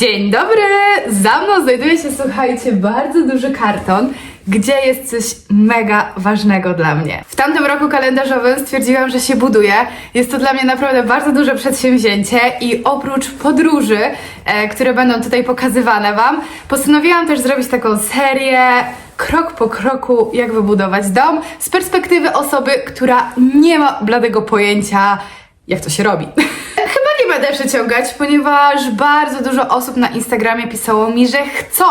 Dzień dobry! Za mną znajduje się, słuchajcie, bardzo duży karton, gdzie jest coś mega ważnego dla mnie. W tamtym roku kalendarzowym stwierdziłam, że się buduję. Jest to dla mnie naprawdę bardzo duże przedsięwzięcie i oprócz podróży, e, które będą tutaj pokazywane Wam, postanowiłam też zrobić taką serię krok po kroku, jak wybudować dom z perspektywy osoby, która nie ma bladego pojęcia, jak to się robi. Będę przeciągać, ponieważ bardzo dużo osób na Instagramie pisało mi, że chcą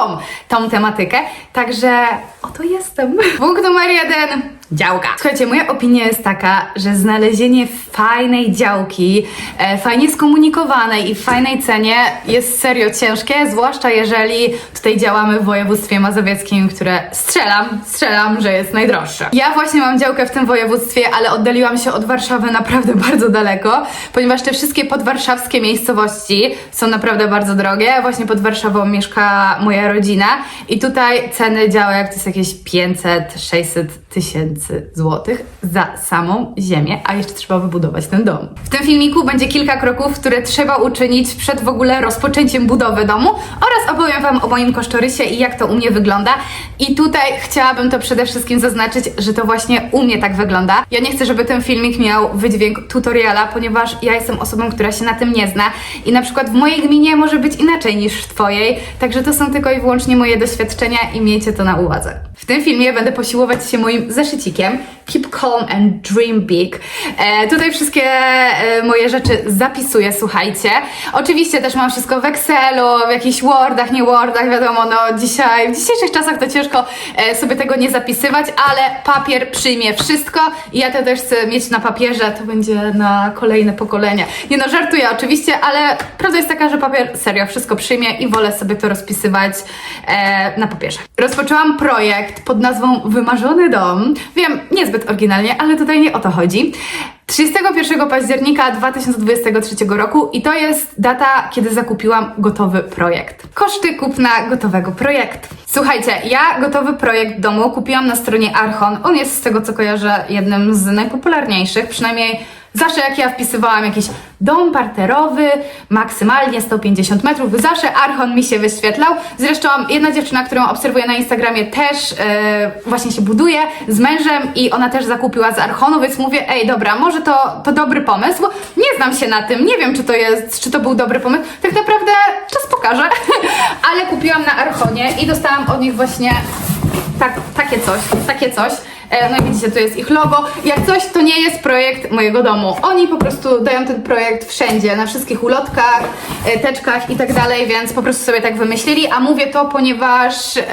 tą tematykę, także oto jestem. Punkt numer jeden. Działka. Słuchajcie, moja opinia jest taka, że znalezienie fajnej działki, e, fajnie skomunikowanej i w fajnej cenie jest serio ciężkie, zwłaszcza jeżeli tutaj działamy w województwie mazowieckim, które strzelam, strzelam, że jest najdroższe. Ja właśnie mam działkę w tym województwie, ale oddaliłam się od Warszawy naprawdę bardzo daleko, ponieważ te wszystkie podwarszawskie miejscowości są naprawdę bardzo drogie. Właśnie pod Warszawą mieszka moja rodzina i tutaj ceny działek to jest jakieś 500-600 tysięcy złotych za samą ziemię, a jeszcze trzeba wybudować ten dom. W tym filmiku będzie kilka kroków, które trzeba uczynić przed w ogóle rozpoczęciem budowy domu oraz opowiem Wam o moim kosztorysie i jak to u mnie wygląda. I tutaj chciałabym to przede wszystkim zaznaczyć, że to właśnie u mnie tak wygląda. Ja nie chcę, żeby ten filmik miał wydźwięk tutoriala, ponieważ ja jestem osobą, która się na tym nie zna i na przykład w mojej gminie może być inaczej niż w Twojej, także to są tylko i wyłącznie moje doświadczenia i miejcie to na uwadze. W tym filmie będę posiłować się moim zeszycikiem Boutiquem, que Keep Calm and Dream Big. E, tutaj wszystkie e, moje rzeczy zapisuję, słuchajcie. Oczywiście też mam wszystko w Excelu, w jakichś Wordach, nie Wordach, wiadomo, no dzisiaj, w dzisiejszych czasach to ciężko e, sobie tego nie zapisywać, ale papier przyjmie wszystko i ja to też chcę mieć na papierze, to będzie na kolejne pokolenia. Nie no, żartuję oczywiście, ale prawda jest taka, że papier serio wszystko przyjmie i wolę sobie to rozpisywać e, na papierze. Rozpoczęłam projekt pod nazwą Wymarzony Dom. Wiem, niezbyt oryginalnie, ale tutaj nie o to chodzi. 31 października 2023 roku i to jest data, kiedy zakupiłam gotowy projekt. Koszty kupna gotowego projektu. Słuchajcie, ja gotowy projekt domu kupiłam na stronie Archon. On jest z tego co kojarzę jednym z najpopularniejszych, przynajmniej Zawsze jak ja wpisywałam jakiś dom parterowy, maksymalnie 150 metrów, zawsze Archon mi się wyświetlał. Zresztą jedna dziewczyna, którą obserwuję na Instagramie też e, właśnie się buduje z mężem i ona też zakupiła z Archonu, więc mówię, ej dobra, może to, to dobry pomysł. Nie znam się na tym, nie wiem czy to jest, czy to był dobry pomysł. Tak naprawdę czas pokaże, ale kupiłam na Archonie i dostałam od nich właśnie tak, takie coś, takie coś. E, No i widzicie, tu jest ich logo. Jak coś, to nie jest projekt mojego domu. Oni po prostu dają ten projekt wszędzie, na wszystkich ulotkach, e, teczkach i tak dalej, więc po prostu sobie tak wymyślili. A mówię to, ponieważ e,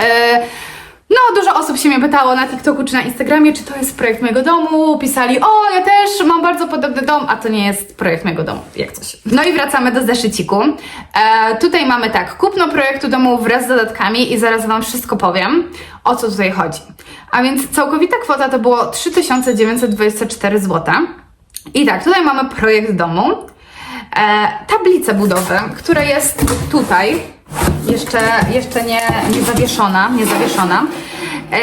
no, dużo osób się mnie pytało na TikToku czy na Instagramie, czy to jest projekt mojego domu. Pisali, o, ja też mam bardzo podobny dom, a to nie jest projekt mojego domu, jak coś. No i wracamy do zeszyciku. E, tutaj mamy tak, kupno projektu domu wraz z dodatkami i zaraz Wam wszystko powiem, o co tutaj chodzi. A więc całkowita kwota to było 3924 zł. I tak, tutaj mamy projekt domu, e, tablicę budowy, która jest tutaj, jeszcze, jeszcze nie, nie zawieszona, nie zawieszona. E,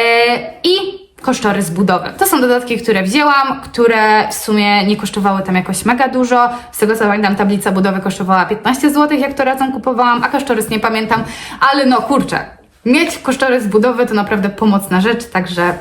I kosztorys budowy. To są dodatki, które wzięłam, które w sumie nie kosztowały tam jakoś mega dużo. Z tego co pamiętam, tablica budowy kosztowała 15 zł, jak to razem kupowałam, a kosztorys nie pamiętam, ale no kurczę, mieć kosztorys budowy to naprawdę pomocna rzecz, także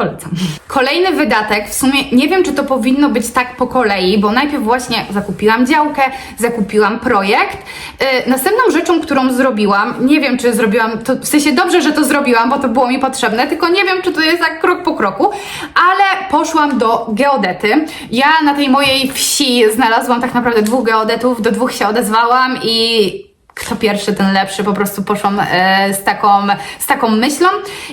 Polecam. Kolejny wydatek, w sumie nie wiem, czy to powinno być tak po kolei, bo najpierw właśnie zakupiłam działkę, zakupiłam projekt. Yy, następną rzeczą, którą zrobiłam, nie wiem, czy zrobiłam to, w sensie dobrze, że to zrobiłam, bo to było mi potrzebne, tylko nie wiem, czy to jest tak krok po kroku, ale poszłam do geodety. Ja na tej mojej wsi znalazłam tak naprawdę dwóch geodetów, do dwóch się odezwałam i kto pierwszy, ten lepszy. Po prostu poszłam e, z, taką, z taką myślą.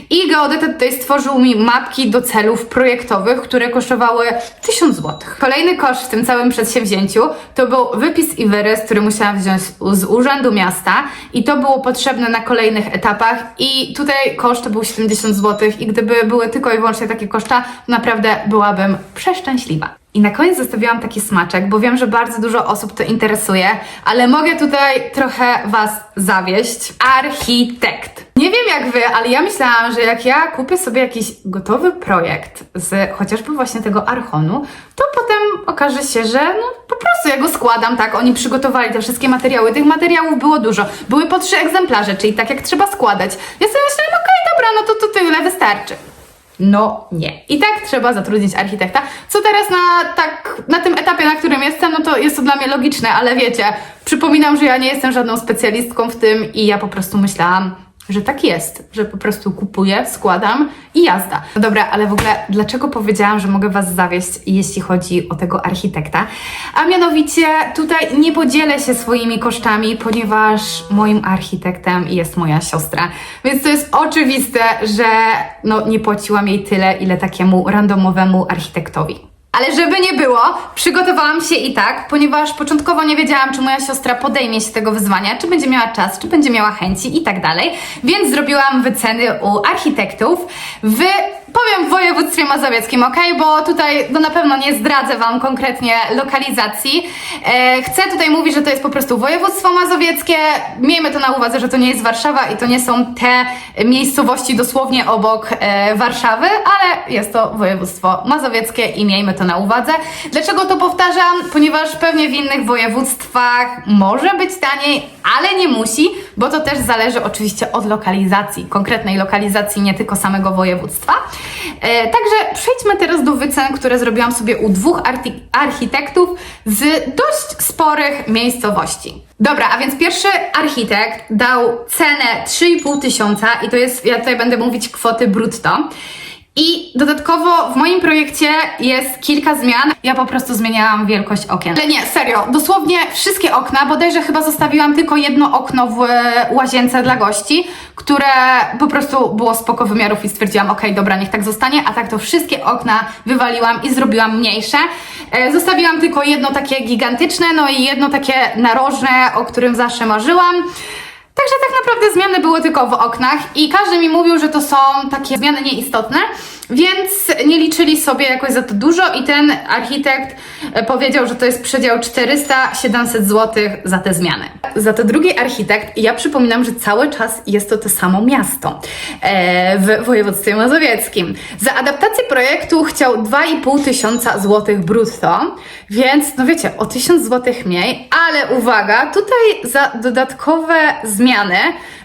I geodeta tutaj stworzył mi mapki do celów projektowych, które kosztowały 1000 zł. Kolejny koszt w tym całym przedsięwzięciu to był wypis i wyrys, który musiałam wziąć z urzędu miasta i to było potrzebne na kolejnych etapach i tutaj koszt był 70 zł i gdyby były tylko i wyłącznie takie koszta, naprawdę byłabym przeszczęśliwa. I na koniec zostawiłam taki smaczek, bo wiem, że bardzo dużo osób to interesuje, ale mogę tutaj trochę Was zawieść. Architekt. Nie wiem jak Wy, ale ja myślałam, że jak ja kupię sobie jakiś gotowy projekt z chociażby właśnie tego Archonu, to potem okaże się, że no po prostu ja go składam, tak? Oni przygotowali te wszystkie materiały. Tych materiałów było dużo. Były po trzy egzemplarze, czyli tak jak trzeba składać. Ja sobie myślałam, okej, dobra, no to, to tyle wystarczy. No nie. I tak trzeba zatrudnić architekta. Co teraz na, tak, na tym etapie, na którym jestem, no to jest to dla mnie logiczne, ale wiecie, przypominam, że ja nie jestem żadną specjalistką w tym i ja po prostu myślałam, że tak jest, że po prostu kupuję, składam i jazda. No dobra, ale w ogóle dlaczego powiedziałam, że mogę Was zawieść, jeśli chodzi o tego architekta? A mianowicie tutaj nie podzielę się swoimi kosztami, ponieważ moim architektem jest moja siostra. Więc to jest oczywiste, że no, nie płaciłam jej tyle, ile takiemu randomowemu architektowi. Ale żeby nie było, przygotowałam się i tak, ponieważ początkowo nie wiedziałam, czy moja siostra podejmie się tego wyzwania, czy będzie miała czas, czy będzie miała chęci i tak dalej. Więc zrobiłam wyceny u architektów w, powiem, w województwie mazowieckim, ok? Bo tutaj no na pewno nie zdradzę Wam konkretnie lokalizacji. E, chcę tutaj mówić, że to jest po prostu województwo mazowieckie. Miejmy to na uwadze, że to nie jest Warszawa i to nie są te miejscowości dosłownie obok e, Warszawy, ale jest to województwo mazowieckie i miejmy to na uwadze. Dlaczego to powtarzam? Ponieważ pewnie w innych województwach może być taniej, ale nie musi, bo to też zależy oczywiście od lokalizacji, konkretnej lokalizacji, nie tylko samego województwa. E, także przejdźmy teraz do wycen, które zrobiłam sobie u dwóch architektów z dość sporych miejscowości. Dobra, a więc pierwszy architekt dał cenę 3,5 tysiąca i to jest, ja tutaj będę mówić kwoty brutto. I dodatkowo w moim projekcie jest kilka zmian. Ja po prostu zmieniałam wielkość okien. Ale nie, serio, dosłownie wszystkie okna, bodajże chyba zostawiłam tylko jedno okno w łazience dla gości, które po prostu było spoko wymiarów i stwierdziłam, okej, dobra, niech tak zostanie, a tak to wszystkie okna wywaliłam i zrobiłam mniejsze. E, zostawiłam tylko jedno takie gigantyczne, no i jedno takie narożne, o którym zawsze marzyłam. Także tak naprawdę zmiany były tylko w oknach i każdy mi mówił, że to są takie zmiany nieistotne, więc nie liczyli sobie jakoś za to dużo i ten architekt e, powiedział, że to jest przedział 400-700 zł za te zmiany. Za to drugi architekt, ja przypominam, że cały czas jest to to samo miasto e, w województwie mazowieckim. Za adaptację projektu chciał 2,5 tysiąca złotych brutto, więc no wiecie, o 1000 złotych mniej, ale uwaga, tutaj za dodatkowe zmiany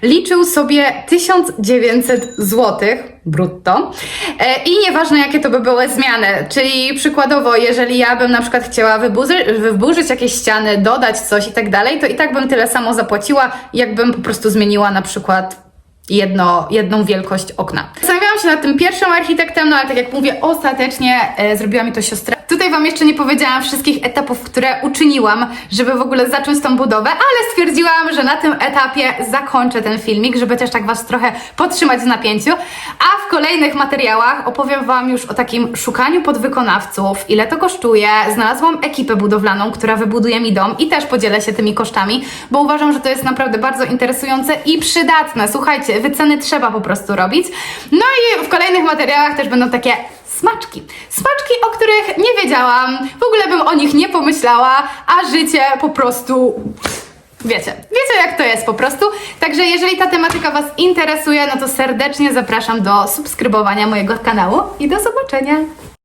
liczył sobie 1900 złotych brutto e, i nieważne jakie to by były zmiany, czyli przykładowo jeżeli ja bym na przykład chciała wyburzy, wyburzyć jakieś ściany, dodać coś i tak dalej, to i tak bym tyle samo zapłaciła, jakbym po prostu zmieniła na przykład jedno, jedną wielkość okna. Zastanawiałam się nad tym pierwszym architektem, no ale tak jak mówię, ostatecznie e, zrobiła mi to siostra. Tutaj Wam jeszcze nie powiedziałam wszystkich etapów, które uczyniłam, żeby w ogóle zacząć tą budowę, ale stwierdziłam, że na tym etapie zakończę ten filmik, żeby też tak Was trochę podtrzymać w napięciu, a w kolejnych materiałach opowiem Wam już o takim szukaniu podwykonawców, ile to kosztuje. Znalazłam ekipę budowlaną, która wybuduje mi dom i też podzielę się tymi kosztami, bo uważam, że to jest naprawdę bardzo interesujące i przydatne. Słuchajcie, wyceny trzeba po prostu robić. No i w kolejnych materiałach też będą takie smaczki. Smaczki, o których nie wiedziałam, w ogóle bym o nich nie pomyślała, a życie po prostu. Wiecie, wiecie jak to jest po prostu. Także jeżeli ta tematyka Was interesuje, no to serdecznie zapraszam do subskrybowania mojego kanału i do zobaczenia.